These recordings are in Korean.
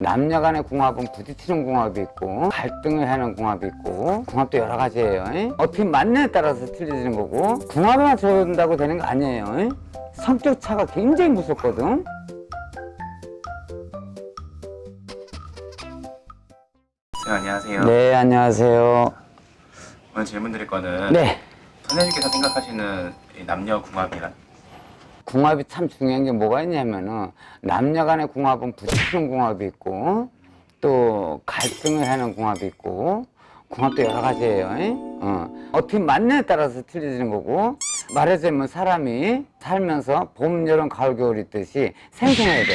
남녀 간의 궁합은 부딪히는 궁합이 있고 갈등을 하는 궁합이 있고 궁합도 여러 가지예요. 이? 어떻게 맞느냐에 따라서 틀려지는 거고 궁합만 좋아진다고 되는 거 아니에요. 이? 성격 차가 굉장히 무섭거든. 네, 안녕하세요. 네, 안녕하세요. 오늘 질문 드릴 거는 네. 선생님께서 생각하시는 이 남녀 궁합이란 궁합이 참 중요한 게 뭐가 있냐면은 남녀 간의 궁합은 부딪히는 궁합이 있고 또 갈등을 하는 궁합이 있고 궁합도 여러 가지예요. 이? 어. 어떻게 맞느냐에 따라서 틀려지는 거고 말하자면 사람이 살면서 봄, 여름, 가을, 겨울 있듯이 생생해야 돼.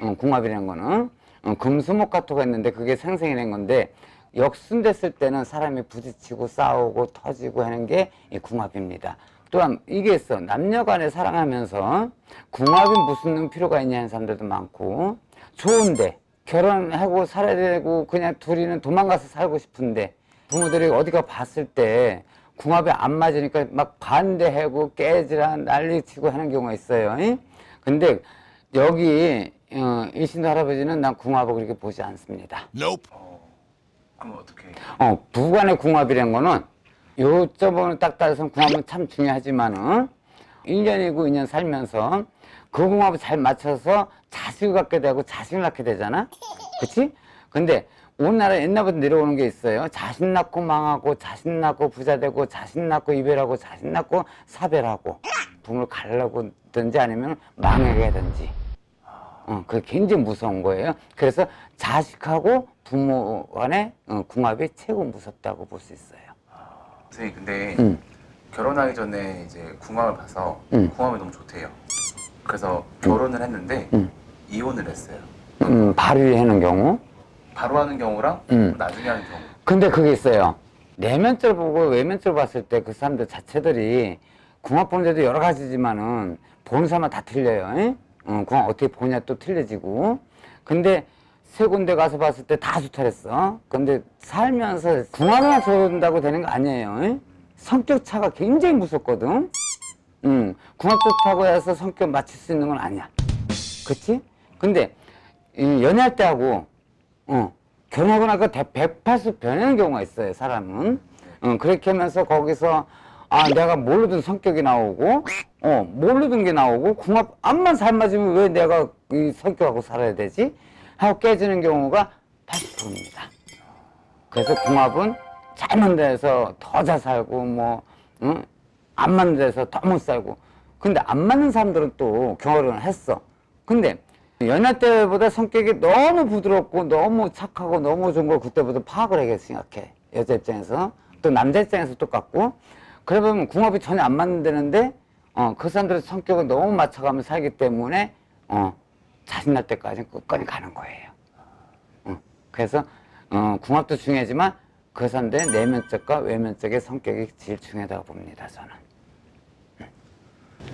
어, 궁합이라는 거는 어, 금수목가토가 있는데 그게 생생이라는 건데 역순됐을 때는 사람이 부딪히고 싸우고 터지고 하는 게 이 궁합입니다. 또한 이게 있어 남녀 간에 사랑하면서 궁합이 무슨 필요가 있냐 하는 사람들도 많고 좋은데 결혼하고 살아야 되고 그냥 둘이는 도망가서 살고 싶은데 부모들이 어디가 봤을 때 궁합이 안 맞으니까 막 반대하고 깨지라 난리치고 하는 경우가 있어요. 이? 근데 여기 어, 이 신도 할아버지는 난 궁합을 그렇게 보지 않습니다. 어, 그럼 어떻게 어, 부부간의 궁합이란 거는 요점을 딱 따져서 궁합은 참 중요하지만은 1년이고 2년 살면서 그 궁합을 잘 맞춰서 자식을 갖게 되고 자식을 낳게 되잖아? 그치? 근데 우리나라 옛날부터 내려오는 게 있어요. 자식 낳고 망하고, 자식 낳고 부자 되고, 자식 낳고 이별하고, 자식 낳고 사별하고, 부모를 가려고든지 아니면 망하게 하든지. 어, 그게 굉장히 무서운 거예요. 그래서 자식하고 부모 간의 어, 궁합이 최고 무섭다고 볼 수 있어요. 선생님 근데 음. 결혼하기 전에 이제 궁합을 봐서 음. 궁합이 너무 좋대요. 그래서 결혼을 했는데 음. 이혼을 했어요. 음, 발휘 하는 경우. 바로 하는 경우랑 음. 나중에 하는 경우. 근데 그게 있어요. 내면적으로 보고 외면적으로 봤을 때 그 사람들 자체들이 궁합 보는 데도 여러 가지지만은 보는 사람마다 다 틀려요. 에? 어, 궁합 어떻게 보냐 또 틀려지고. 근데 세 군데 가서 봤을 때다 좋다랬어. 근데 살면서 궁합만 좋아진다고 되는 거 아니에요. 에? 성격 차가 굉장히 무섭거든. 음, 궁합 좋다고 해서 성격 맞출 수 있는 건 아니야. 그치? 근데 이 연애할 때하고 어, 결혼하고 나서 180 변하는 경우가 있어요, 사람은. 어, 그렇게 하면서 거기서, 아, 내가 모르던 성격이 나오고, 어, 모르던 게 나오고, 궁합, 암만 잘 맞으면 왜 내가 이 성격하고 살아야 되지? 하고 깨지는 경우가 80%입니다. 그래서 궁합은 잘 데서 더 잘 살고, 뭐, 응? 안 데서 더 못 살고. 근데 안 맞는 사람들은 또 결혼을 했어. 근데 연애 때보다 성격이 너무 부드럽고 너무 착하고 너무 좋은 걸 그때부터 파악을 하게 생각해. 여자 입장에서. 또 남자 입장에서 똑같고. 그래 보면 궁합이 전혀 안 맞는다는데, 어, 그 사람들의 성격을 너무 맞춰가며 살기 때문에, 어, 자신 날 때까지 끝까지 가는 거예요. 어, 그래서, 어, 궁합도 중요하지만 그 사람들의 내면적과 외면적의 성격이 제일 중요하다고 봅니다, 저는.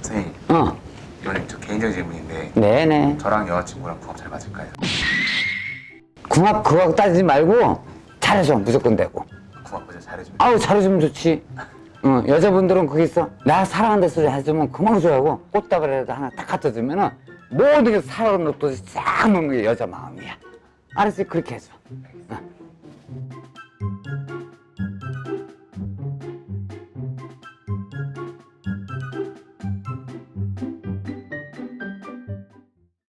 선생님 어, 이건 저 개인적인 질문인데 네네. 저랑 여자친구랑 궁합 잘 맞을까요? 궁합 그거 따지지 말고 잘해줘 무조건 되고 궁합 보자 잘해주면. 아우 잘해주면 좋지 어, 여자분들은 거기 있어 나 사랑한다 소리 해주면 그만 줘야고 꽃다발에다 하나 딱 갖다 주면은 모든 게 사랑을 놓듯이 싹 놓는 게 여자 마음이야. 알았지 그렇게 해줘 어.